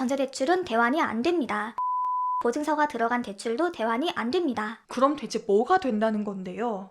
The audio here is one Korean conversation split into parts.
전세대출은 대환이 안 됩니다. 보증서가 들어간 대출도 대환이 안 됩니다. 그럼 대체 뭐가 된다는 건데요?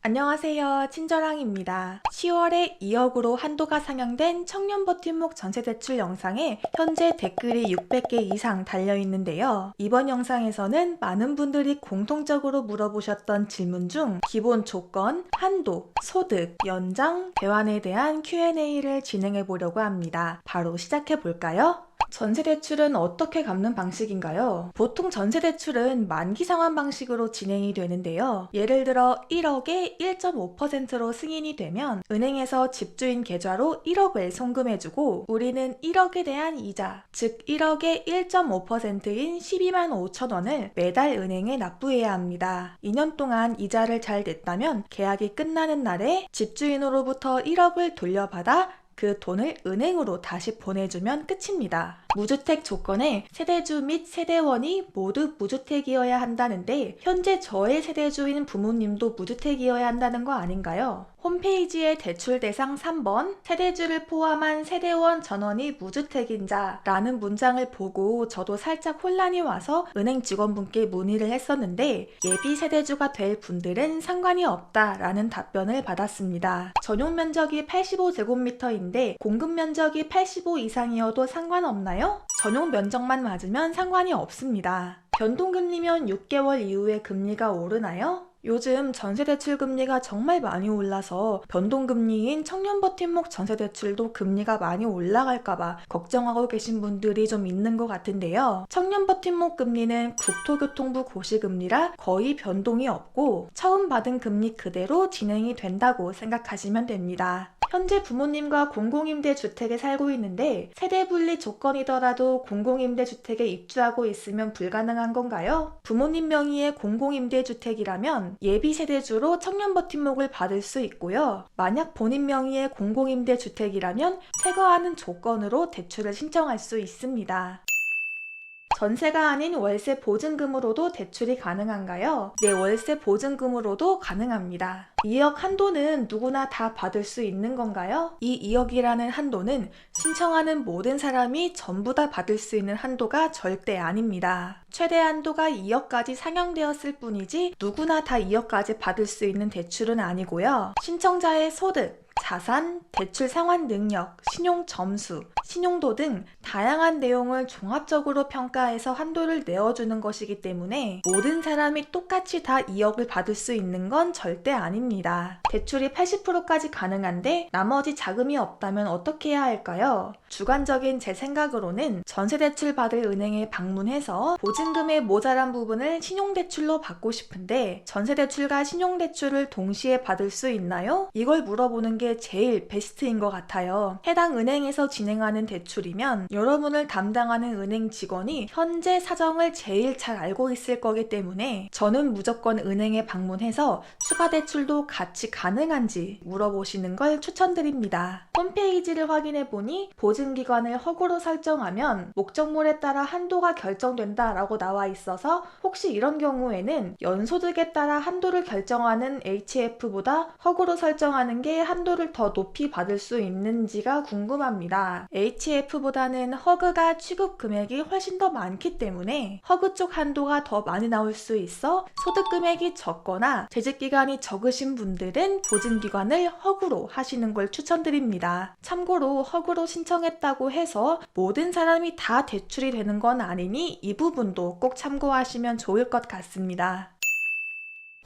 안녕하세요. 친절항입니다. 10월에 2억으로 한도가 상향된 청년 버팀목 전세대출 영상에 현재 댓글이 600개 이상 달려 있는데요. 이번 영상에서는 많은 분들이 공통적으로 물어보셨던 질문 중 기본 조건, 한도, 소득, 연장, 대환에 대한 Q&A를 진행해 보려고 합니다. 바로 시작해 볼까요? 전세 대출은 어떻게 갚는 방식인가요? 보통 전세 대출은 만기 상환 방식으로 진행이 되는데요. 예를 들어 1억에 1.5%로 승인이 되면 은행에서 집주인 계좌로 1억을 송금해주고 우리는 1억에 대한 이자, 즉 1억의 1.5%인 12만 5천 원을 매달 은행에 납부해야 합니다. 2년 동안 이자를 잘 냈다면 계약이 끝나는 날에 집주인으로부터 1억을 돌려받아 그 돈을 은행으로 다시 보내주면 끝입니다. 무주택 조건에 세대주 및 세대원이 모두 무주택이어야 한다는데 현재 저의 세대주인 부모님도 무주택이어야 한다는 거 아닌가요? 홈페이지의 대출 대상 3번 세대주를 포함한 세대원 전원이 무주택인 자라는 문장을 보고 저도 살짝 혼란이 와서 은행 직원분께 문의를 했었는데 예비 세대주가 될 분들은 상관이 없다라는 답변을 받았습니다. 전용 면적이 85제곱미터인데 공급 면적이 85 이상이어도 상관없나요? 전용 면적만 맞으면 상관이 없습니다. 변동금리면 6개월 이후에 금리가 오르나요? 요즘 전세대출 금리가 정말 많이 올라서 변동금리인 청년버팀목 전세대출도 금리가 많이 올라갈까봐 걱정하고 계신 분들이 좀 있는 것 같은데요. 청년버팀목 금리는 국토교통부 고시금리라 거의 변동이 없고 처음 받은 금리 그대로 진행이 된다고 생각하시면 됩니다. 현재 부모님과 공공임대 주택에 살고 있는데 세대 분리 조건이더라도 공공임대 주택에 입주하고 있으면 불가능한 건가요? 부모님 명의의 공공임대 주택이라면 예비 세대주로 청년 버팀목을 받을 수 있고요. 만약 본인 명의의 공공임대 주택이라면 퇴거하는 조건으로 대출을 신청할 수 있습니다. 전세가 아닌 월세 보증금으로도 대출이 가능한가요? 네, 월세 보증금으로도 가능합니다. 2억 한도는 누구나 다 받을 수 있는 건가요? 이 2억이라는 한도는 신청하는 모든 사람이 전부 다 받을 수 있는 한도가 절대 아닙니다. 최대 한도가 2억까지 상향되었을 뿐이지 누구나 다 2억까지 받을 수 있는 대출은 아니고요. 신청자의 소득, 자산, 대출 상환 능력, 신용 점수, 신용도 등 다양한 내용을 종합적으로 평가해서 한도를 내어주는 것이기 때문에 모든 사람이 똑같이 다 2억을 받을 수 있는 건 절대 아닙니다. 대출이 80%까지 가능한데 나머지 자금이 없다면 어떻게 해야 할까요? 주관적인 제 생각으로는 전세대출 받을 은행에 방문해서 보증금의 모자란 부분을 신용대출로 받고 싶은데 전세대출과 신용대출을 동시에 받을 수 있나요? 이걸 물어보는 게 제일 베스트인 것 같아요. 해당 은행에서 진행하는 대출이면 여러분을 담당하는 은행 직원이 현재 사정을 제일 잘 알고 있을 거기 때문에 저는 무조건 은행에 방문해서 추가 대출도 같이 가능한지 물어보시는 걸 추천드립니다. 홈페이지를 확인해 보니 보증기관을 허구로 설정하면 목적물에 따라 한도가 결정된다라고 나와 있어서 혹시 이런 경우에는 연소득에 따라 한도를 결정하는 HF보다 허구로 설정하는 게 한도를 더 높이 받을 수 있는지가 궁금합니다. HF보다는 허그가 취급 금액이 훨씬 더 많기 때문에 허그 쪽 한도가 더 많이 나올 수 있어 소득 금액이 적거나 재직 기간이 적으신 분들은 보증 기관을 허구로 하시는 걸 추천드립니다. 참고로 허구로 신청했다고 해서 모든 사람이 다 대출이 되는 건 아니니 이 부분도 꼭 참고하시면 좋을 것 같습니다.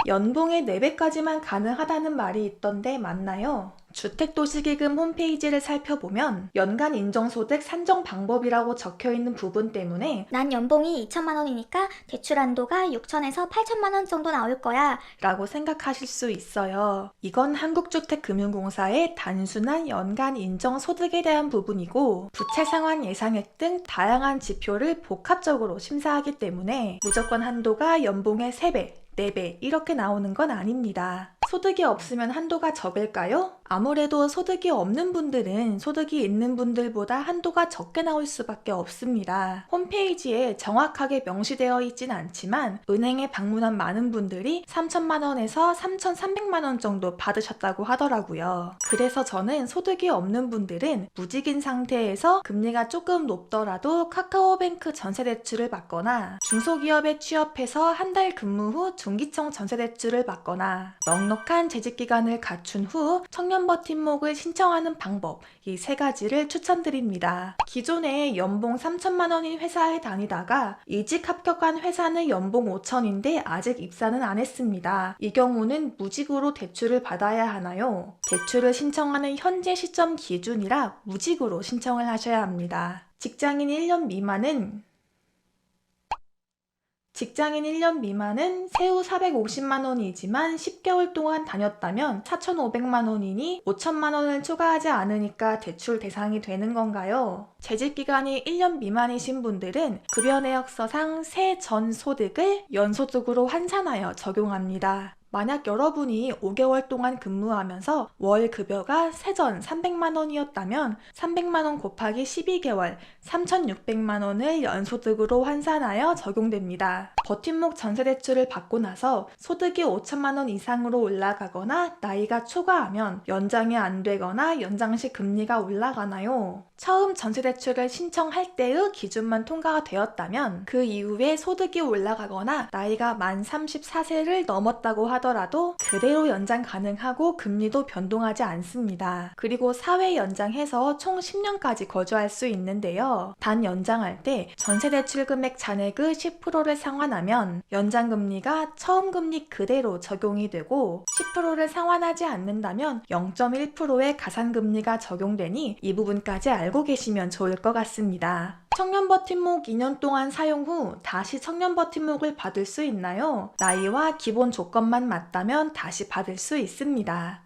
연봉의 4배까지만 가능하다는 말이 있던데 맞나요? 주택도시기금 홈페이지를 살펴보면 연간 인정소득 산정 방법이라고 적혀 있는 부분 때문에 난 연봉이 2천만 원이니까 대출 한도가 6천에서 8천만 원 정도 나올 거야. 라고 생각하실 수 있어요. 이건 한국주택금융공사의 단순한 연간 인정소득에 대한 부분이고 부채 상환 예상액 등 다양한 지표를 복합적으로 심사하기 때문에 무조건 한도가 연봉의 3배, 4배 이렇게 나오는 건 아닙니다. 소득이 없으면 한도가 적을까요? 아무래도 소득이 없는 분들은 소득이 있는 분들보다 한도가 적게 나올 수밖에 없습니다. 홈페이지에 정확하게 명시되어 있진 않지만 은행에 방문한 많은 분들이 3천만 원에서 3,300만 원 정도 받으셨다고 하더라고요. 그래서 저는 소득이 없는 분들은 무직인 상태에서 금리가 조금 높더라도 카카오뱅크 전세대출을 받거나 중소기업에 취업해서 한 달 근무 후 중기청 전세대출을 받거나 넉넉한 재직기간을 갖춘 후 청년버팀목을 신청하는 방법 이 세 가지를 추천드립니다. 기존에 연봉 3천만 원인 회사에 다니다가 이직 합격한 회사는 연봉 5천인데 아직 입사는 안 했습니다. 이 경우는 무직으로 대출을 받아야 하나요? 대출을 신청하는 현재 시점 기준이라 무직으로 신청을 하셔야 합니다. 직장인 1년 미만은 직장인 1년 미만은 세후 450만 원이지만 10개월 동안 다녔다면 4,500만 원이니 5천만 원을 초과하지 않으니까 대출 대상이 되는 건가요? 재직 기간이 1년 미만이신 분들은 급여 내역서상 세전 소득을 연소득으로 환산하여 적용합니다. 만약 여러분이 5개월 동안 근무하면서 월 급여가 세전 300만 원이었다면 300만 원 곱하기 12개월 3,600만 원을 연소득으로 환산하여 적용됩니다. 버팀목 전세대출을 받고 나서 소득이 5천만 원 이상으로 올라가거나 나이가 초과하면 연장이 안 되거나 연장 시 금리가 올라가나요? 처음 전세대출을 신청할 때의 기준만 통과가 되었다면 그 이후에 소득이 올라가거나 나이가 만 34세를 넘었다고 하더라도 그대로 연장 가능하고 금리도 변동하지 않습니다. 그리고 사회 연장해서 총 10년까지 거주할 수 있는데요. 단 연장할 때 전세대출 금액 잔액의 10%를 상환하면 연장 금리가 처음 금리 그대로 적용이 되고 10%를 상환하지 않는다면 0.1%의 가산 금리가 적용되니 이 부분까지 알고 계시면 좋을 것 같습니다. 청년 버팀목 2년 동안 사용 후 다시 청년 버팀목을 받을 수 있나요? 나이와 기본 조건만 맞다면 다시 받을 수 있습니다.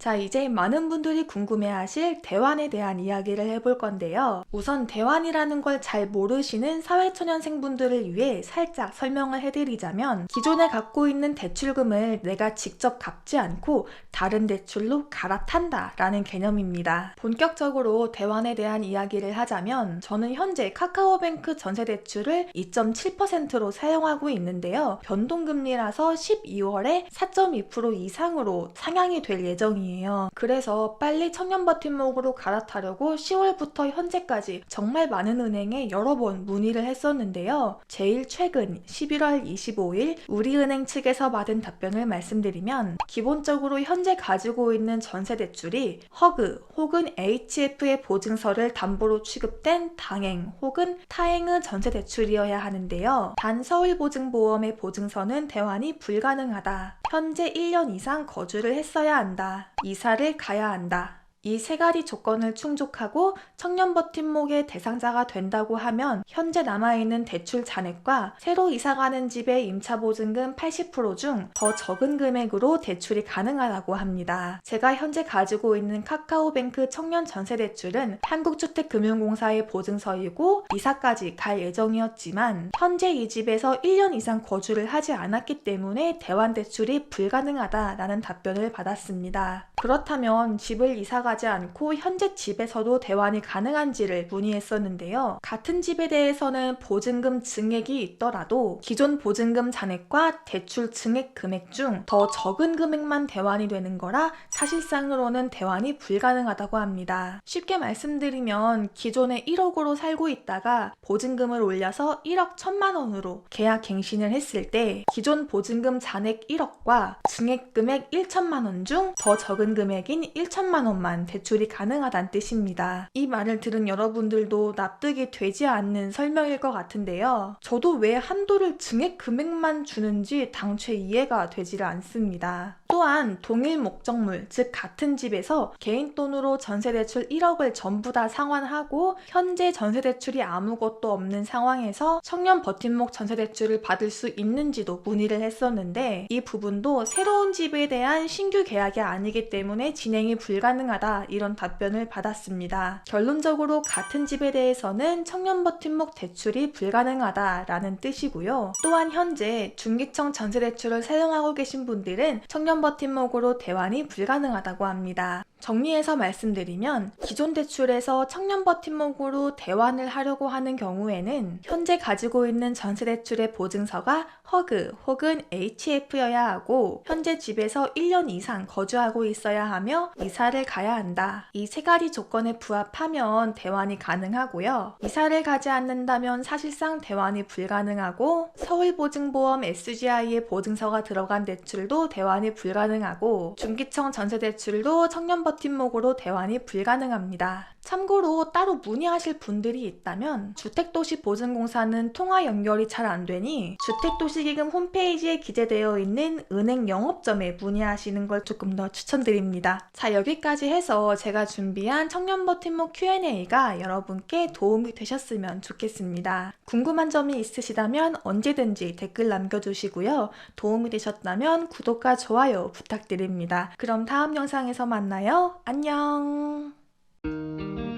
자, 이제 많은 분들이 궁금해하실 대환에 대한 이야기를 해볼 건데요. 우선 대환이라는 걸 잘 모르시는 사회초년생분들을 위해 살짝 설명을 해드리자면 기존에 갖고 있는 대출금을 내가 직접 갚지 않고 다른 대출로 갈아탄다 라는 개념입니다. 본격적으로 대환에 대한 이야기를 하자면 저는 현재 카카오뱅크 전세대출을 2.7%로 사용하고 있는데요. 변동금리라서 12월에 4.2% 이상으로 상향이 될 예정이에요. 그래서 빨리 청년버팀목으로 갈아타려고 10월부터 현재까지 정말 많은 은행에 여러 번 문의를 했었는데요. 제일 최근 11월 25일 우리은행 측에서 받은 답변을 말씀드리면 기본적으로 현재 가지고 있는 전세대출이 허그 혹은 HF의 보증서를 담보로 취급된 당행 혹은 타행의 전세대출이어야 하는데요. 단 서울보증보험의 보증서는 대환이 불가능하다. 현재 1년 이상 거주를 했어야 한다. 이사를 가야 한다. 이 세 가지 조건을 충족하고 청년 버팀목의 대상자가 된다고 하면 현재 남아있는 대출 잔액과 새로 이사가는 집의 임차 보증금 80%중 더 적은 금액으로 대출이 가능하다고 합니다. 제가 현재 가지고 있는 카카오뱅크 청년 전세 대출은 한국주택금융공사의 보증서이고 이사까지 갈 예정이었지만 현재 이 집에서 1년 이상 거주를 하지 않았기 때문에 대환 대출이 불가능하다라는 답변을 받았습니다. 그렇다면 집을 이사 가지 않고 현재 집에서도 대환이 가능한지를 문의했었는데요. 같은 집에 대해서는 보증금 증액이 있더라도 기존 보증금 잔액과 대출 증액 금액 중 더 적은 금액만 대환이 되는 거라 사실상으로는 대환이 불가능하다고 합니다. 쉽게 말씀드리면 기존에 1억으로 살고 있다가 보증금을 올려서 1억 1천만 원으로 계약 갱신을 했을 때 기존 보증금 잔액 1억과 증액 금액 1천만 원 중 더 적은 금액인 1천만 원만 대출이 가능하다는 뜻입니다. 이 말을 들은 여러분들도 납득이 되지 않는 설명일 것 같은데요. 저도 왜 한도를 증액 금액만 주는지 당최 이해가 되지를 않습니다. 또한 동일 목적물, 즉 같은 집에서 개인 돈으로 전세대출 1억을 전부 다 상환하고 현재 전세대출이 아무것도 없는 상황에서 청년 버팀목 전세대출을 받을 수 있는지도 문의를 했었는데 이 부분도 새로운 집에 대한 신규 계약이 아니기 때문에 진행이 불가능하다 이런 답변을 받았습니다. 결론적으로 같은 집에 대해서는 청년 버팀목 대출이 불가능하다라는 뜻이고요. 또한 현재 중기청 전세대출을 사용하고 계신 분들은 청년 버팀목으로 대환이 불가능하다고 합니다. 정리해서 말씀드리면 기존 대출에서 청년 버팀목으로 대환을 하려고 하는 경우에는 현재 가지고 있는 전세대출의 보증서가 허그 혹은 HF여야 하고 현재 집에서 1년 이상 거주하고 있어야 하며 이사를 가야 한다. 이 세 가지 조건에 부합하면 대환이 가능하고요. 이사를 가지 않는다면 사실상 대환이 불가능하고 서울보증보험 SGI의 보증서가 들어간 대출도 대환이 불가능하고 중기청 전세대출도 청년 버팀목으로 대환이 불가능합니다. 참고로 따로 문의하실 분들이 있다면 주택도시보증공사는 통화 연결이 잘 안 되니 주택도시기금 홈페이지에 기재되어 있는 은행 영업점에 문의하시는 걸 조금 더 추천드립니다. 자 여기까지 해서 제가 준비한 청년버팀목 Q&A가 여러분께 도움이 되셨으면 좋겠습니다. 궁금한 점이 있으시다면 언제든지 댓글 남겨주시고요. 도움이 되셨다면 구독과 좋아요 부탁드립니다. 그럼 다음 영상에서 만나요. 안녕! Música